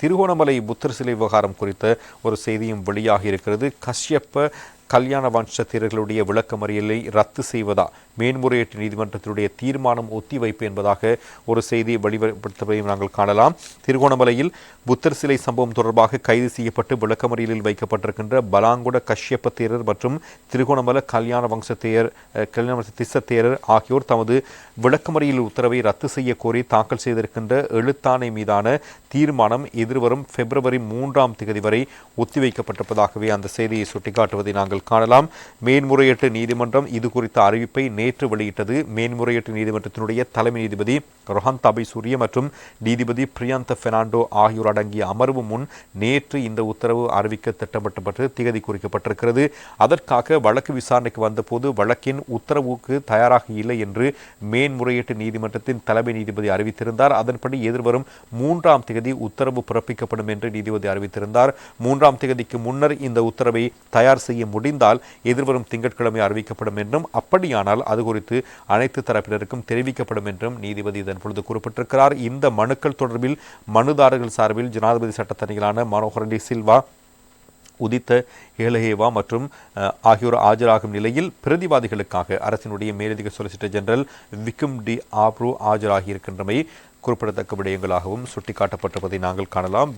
திருகோணமலை புத்தர் சிலை விவகாரம் குறித்த ஒரு செய்தியும் வெளியாகி இருக்கிறது. கஷ்யப்ப கல்யாண வம்சத்தினர்களுடைய விளக்கமறியலை ரத்து செய்வதா? மேன்முறையீட்டு நீதிமன்றத்தினுடைய தீர்மானம் ஒத்திவைப்பு என்பதாக ஒரு செய்தியை வெளிப்படுத்துவதையும் நாங்கள் காணலாம். திருகோணமலையில் புத்தர் சிலை சம்பவம் தொடர்பாக கைது செய்யப்பட்டு விளக்கமறியலில் வைக்கப்பட்டிருக்கின்ற பலாங்குட கஷ்யப்ப தேரர் மற்றும் திருகோணமல கல்யாண வம்சத்தேயர் தேரர் கல்யாண வம்ச ஆகியோர் தமது விளக்கமறியல் உத்தரவை ரத்து செய்ய கோரி தாக்கல் செய்திருக்கின்ற எழுத்தாணை மீதான தீர்மானம் எதிர்வரும் பிப்ரவரி மூன்றாம் தேதி வரை ஒத்திவைக்கப்பட்டிருப்பதாகவே அந்த செய்தியை சுட்டிக்காட்டுவதை நாங்கள் காணலாம். மேன்முறையீட்டு நீதிமன்றம் இது குறித்த அறிவிப்பை நேற்று வெளியிட்டது. மேன்முறையீட்டு நீதிமன்றத்தினுடைய தலைமை நீதிபதி ரொஹான் தாபை சூரிய மற்றும் நீதிபதி பிரியாந்த பெர்னாண்டோ ஆகியோர் அடங்கிய அமர்வு முன் நேற்று இந்த உத்தரவு அறிவிக்க திட்டமிட்டப்பட்டு திகதி குறிக்கப்பட்டிருக்கிறது. அதற்காக வழக்கு விசாரணைக்கு வந்தபோது வழக்கின் உத்தரவுக்கு தயாராக இல்லை என்று மேன்முறையீட்டு நீதிமன்றத்தின் தலைமை நீதிபதி அறிவித்திருந்தார். அதன்படி எதிர்வரும் மூன்றாம் தேதி உத்தரவு பிறப்பிக்கப்படும் என்று நீதிபதி அறிவித்திருந்தார். மூன்றாம் தேதிக்கு முன்னர் இந்த உத்தரவை தயார் செய்ய முடிந்தால் எதிர்வரும் திங்கட்கிழமை அறிவிக்கப்படும் என்றும் அப்படியானால் அது குறித்து அனைத்து தரப்பினருக்கும் தெரிவிக்கப்படும் என்றும் நீதிபதி இதன் பொழுது குறிப்பிட்டிருக்கிறார். இந்த மனுக்கள் தொடர்பில் மனுதாரர்கள் சார்பில் ஜனாதிபதி சட்டத்தணிகளான மனோகரன் டி சில்வா உதித்த ஏலஹேவா மற்றும் ஆகியோர் ஆஜராகும் நிலையில் பிரதிவாதிகளுக்காக அரசினுடைய மேலதிக solicitor general Vikum D Abrew ஆஜராகியிருக்கின்றமை குறிப்பிடத்தக்க விடயங்களாகவும் சுட்டிக்காட்டப்பட்டிருப்பதை நாங்கள் காணலாம்.